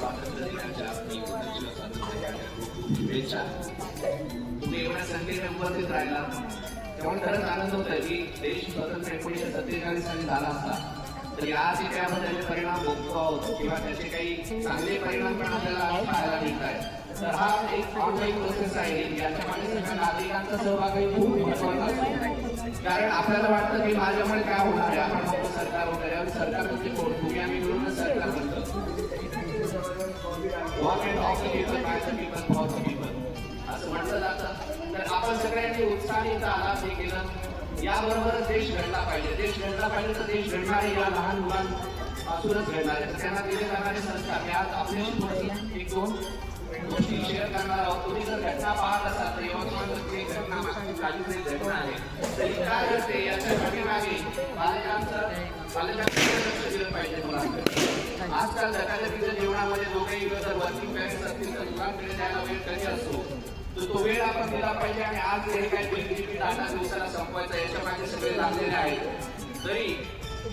स्वातंत्र्य शुभेच्छा तुम्ही एवढ्या संख्येने उपस्थित राहिला खरंच आनंद की देश स्वतंत्र एकोणीसशे सत्तेचाळीस साली झाला असता तरी आज इथे त्याचे परिणाम भोगतो आहोत किंवा त्याचे काही चांगले परिणाम पण आपल्याला पाहायला मिळत आहे तर हा एक ऑनलाईन प्रोसेस आहे याच्या मागे सगळ्या नागरिकांचा सहभागही खूप महत्त्वाचा असतो कारण आपल्याला वाटतं की माझ्यामुळे काय होणार आहे? आपण सरकार वगैरे सरकार walk and of the people by the people for the people असं म्हटलं जातं. तर आपण सगळ्यांनी उत्साही इथं आला हे केलं. याबरोबरच देश घडला पाहिजे. देश घडला पाहिजे तर देश घडणारे या लहान मुलांपासूनच घडणार तर त्यांना दिले जाणारे संस्कार. मी आज आपल्याशी थोडी एक दोन गोष्टी शेअर करणार आहोत. तुम्ही जर घटना पाहत असाल तर यवतमाळ घटना कालीच घटना आहे. तर काय घडते याच्या घटनेमागे बालकांचं बालकांचं लक्ष दिलं पाहिजे मुलांकडे आजकाल धकाधकीच्या जीवनामध्ये जो दोघेही जर वर्किंग पॅरेंट्स असतील तर मुलांकडे द्यायला वेळ कधी असतो. तर तो वेळ आपण दिला पाहिजे आणि आज हे बिल किती दहा दिवसाला संपवायचा याच्या मागे सगळे लागलेले आहेत. तरी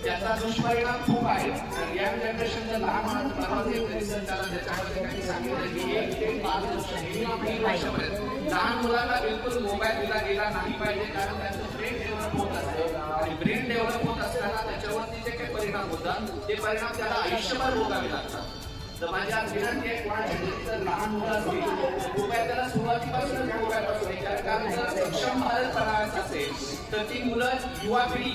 त्याचा दुष्परिणाम खूप आहे. तर या जनरेशनच्या लहान मुलांचं परवाच एक रिसर्च त्याच्यामध्ये काही सांगितलं की एक ते पाच वर्ष हे तीन वर्षापर्यंत लहान मुलांना बिलकुल मोबाईल दिला गेला नाही पाहिजे. कारण त्यांचं ब्रेन डेव्हलप होत असतं. आणि ब्रेन डेव्हलप होत असताना त्याच्यावरती जे काही परिणाम होतात ते परिणाम त्याला आयुष्यभर भोगावे लागतात. तर माझ्या विनंती आहे कोणाच्या लहान मुलं असतील मोबाईल त्याला सुरुवातीपासूनच मोबाईलपासून कारण जर सक्षम भारत बनावायचं असेल तर ती मुलं युवा पिढी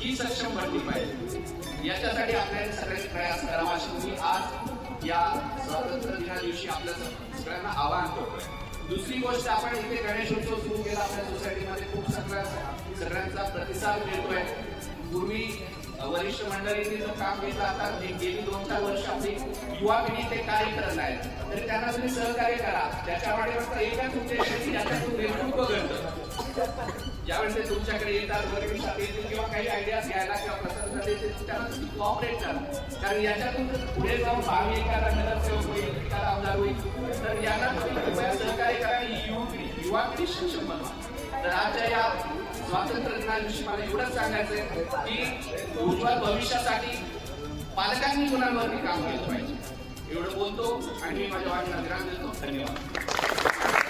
ही सक्षम बनली पाहिजे. याच्यासाठी आपल्याला सगळ्यांनी प्रयास करावा अशी मी आज या स्वातंत्र्य दिना दिवशी आपल्या सगळ्यांना आवाहन करतोय. दुसरी गोष्ट आपण इथे गणेश उत्सव सुरू केला आपल्या सोसायटीमध्ये खूप सगळ्या सगळ्यांचा प्रतिसाद मिळतोय. पूर्वी वरिष्ठ मंडळींनी जो काम केलं आता गेली दोन चार वर्ष आपली युवा पिढी ते कार्य करत आहेत. तरी त्यांना तुम्ही सहकार्य करा. त्याच्यामुळे येतात वर्गीसाठी येतील किंवा काही आयडियाज घ्यायला किंवा प्रसार येतील त्यांना तुम्ही कॉपरेट करा. कारण याच्यातून पुढे जाऊन भावी एखादा नगरसेवक होईल एखादा आमदार होईल तर यांना तुम्ही कृपया सहकार्य करा. आणि युवा पिढी युवा पिढी सक्षम बनवा. तर आजच्या या स्वातंत्र्य दिनाविषयी मला एवढंच सांगायचं आहे की उज्ज्वल भविष्यासाठी पालकांनी मुलांवरती काम केलं पाहिजे. एवढं बोलतो आणि मी माझ्या वाटण्यात ग्राम देतो. धन्यवाद.